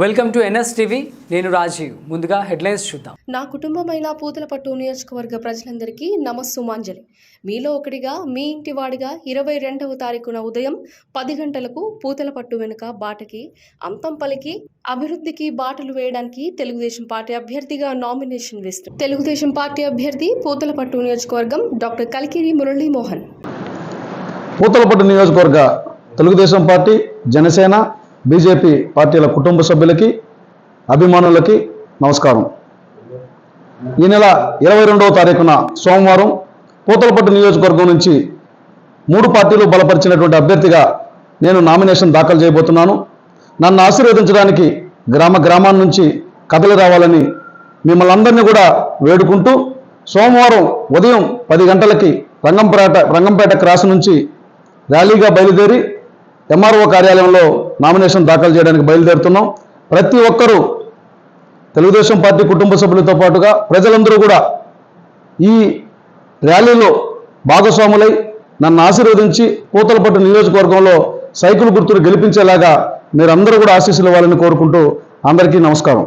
Welcome to NS TV నేను రాజీవ్. ముందుగా headlines చూద్దాం. నా కుటుంబమైన పూతలపట్టు నియోజకవర్గ ప్రజలందరికీ నమస్సుమాంజలి. మీలో ఒకటిగా మీ ఇంటి వాడిగా ఇరవై రెండవ తారీఖున ఉదయం పది గంటలకు పూతలపట్టు వెనుక బాటకి అంతం పలికి అభివృద్ధికి బాటలు వేయడానికి తెలుగుదేశం పార్టీ అభ్యర్థిగా నామినేషన్ వేస్తుంది తెలుగుదేశం పార్టీ అభ్యర్థి పూతలపట్టు నియోజకవర్గం డాక్టర్ కలికిరి మురళీమోహన్. పూతలపట్టు నియోజకవర్గ తెలుగుదేశం పార్టీ జనసేన బీజేపీ పార్టీల కుటుంబ సభ్యులకి అభిమానులకి నమస్కారం. ఈ నెల ఇరవై రెండవ తారీఖున సోమవారం పూతలపట్టు నియోజకవర్గం నుంచి మూడు పార్టీలు బలపరిచినటువంటి అభ్యర్థిగా నేను నామినేషన్ దాఖలు చేయబోతున్నాను. నన్ను ఆశీర్వదించడానికి గ్రామ గ్రామాల నుంచి కథలు రావాలని మిమ్మల్ని అందరినీ కూడా వేడుకుంటూ సోమవారం ఉదయం పది గంటలకి రంగంపేట రంగంపేట క్రాస్ నుంచి ర్యాలీగా బయలుదేరి ఎంఆర్ఓ కార్యాలయంలో నామినేషన్ దాఖలు చేయడానికి బయలుదేరుతున్నాం. ప్రతి ఒక్కరూ తెలుగుదేశం పార్టీ కుటుంబ సభ్యులతో పాటుగా ప్రజలందరూ కూడా ఈ ర్యాలీలో భాగస్వాములై నన్ను ఆశీర్వదించి కూతలపట్టు నియోజకవర్గంలో సైకిల్ గుర్తులు గెలిపించేలాగా మీరందరూ కూడా ఆశీస్సులు ఇవ్వాలని కోరుకుంటూ అందరికీ నమస్కారం.